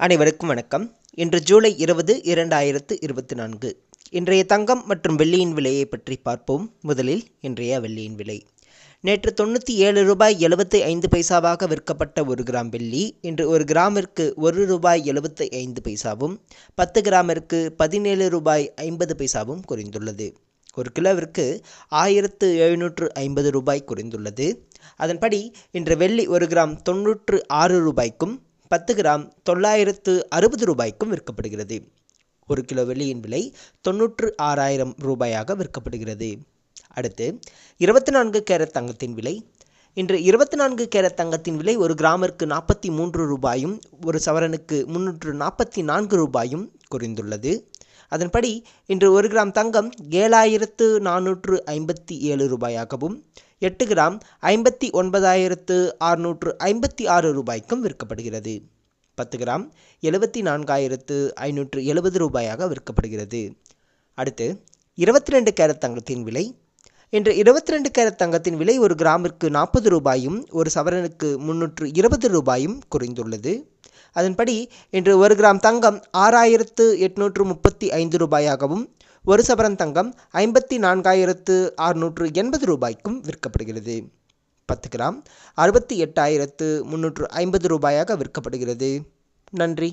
அனைவருக்கும் வணக்கம். இன்று ஜூலை இருபது இரண்டாயிரத்து இருபத்தி நான்கு. இன்றைய தங்கம் மற்றும் வெள்ளியின் விலையை பற்றி பார்ப்போம். முதலில் இன்றைய வெள்ளியின் விலை. நேற்று தொண்ணூற்றி ஏழு ரூபாய் எழுபத்தி ஐந்து பைசாவாக விற்கப்பட்ட ஒரு கிராம் வெள்ளி இன்று ஒரு கிராமிற்கு ஒரு ரூபாய் எழுபத்தி ஐந்து பைசாவும் பத்து கிராமிற்கு பதினேழு ரூபாய் ஐம்பது பைசாவும் குறைந்துள்ளது. ஒரு கிலோவிற்கு ஆயிரத்து எழுநூற்று ஐம்பது ரூபாய் குறைந்துள்ளது. அதன்படி இன்று வெள்ளி ஒரு கிராம் தொன்னூற்று ஆறு ரூபாய்க்கும் பத்து கிராம் தொள்ளாயிரத்து அறுபது ரூபாய்க்கும் விற்கப்படுகிறது. ஒரு கிலோ வெள்ளியின் விலை தொன்னூற்று ஆறாயிரம் ரூபாயாக விற்கப்படுகிறது. அடுத்து இருபத்தி நான்கு கேரட் தங்கத்தின் விலை. இன்று இருபத்தி நான்கு கேரட் தங்கத்தின் விலை ஒரு கிராமிற்கு நாற்பத்தி மூன்று ரூபாயும் ஒரு சவரனுக்கு முன்னூற்று நாற்பத்தி நான்கு ரூபாயும் குறைந்துள்ளது. அதன்படி இன்று ஒரு கிராம் தங்கம் ஏழாயிரத்து நானூற்று ஐம்பத்தி ஏழு ரூபாயாகவும் எட்டு கிராம் ஐம்பத்தி ஒன்பதாயிரத்து அறுநூற்று ஐம்பத்தி ஆறு ரூபாய்க்கும் விற்கப்படுகிறது. பத்து கிராம் எழுபத்தி நான்காயிரத்து ஐநூற்று எழுபது ரூபாயாக விற்கப்படுகிறது. அடுத்து இருபத்தி ரெண்டு கேரட் தங்கத்தின் விலை. இன்று இருபத்தி ரெண்டு கேரட் தங்கத்தின் விலை ஒரு கிராமிற்கு நாற்பது ரூபாயும் ஒரு சவரனுக்கு முன்னூற்று இருபது ரூபாயும் குறைந்துள்ளது. அதன்படி இன்று ஒரு கிராம் தங்கம் ஆறாயிரத்து எட்நூற்று முப்பத்தி ஐந்து ரூபாயாகவும் ஒரு சவரன் தங்கம் ஐம்பத்தி நான்காயிரத்து அறுநூற்று எண்பது ரூபாய்க்கும் விற்கப்படுகிறது. பத்து கிராம் அறுபத்தி எட்டாயிரத்து முன்னூற்று ஐம்பது ரூபாயாக விற்கப்படுகிறது. நன்றி.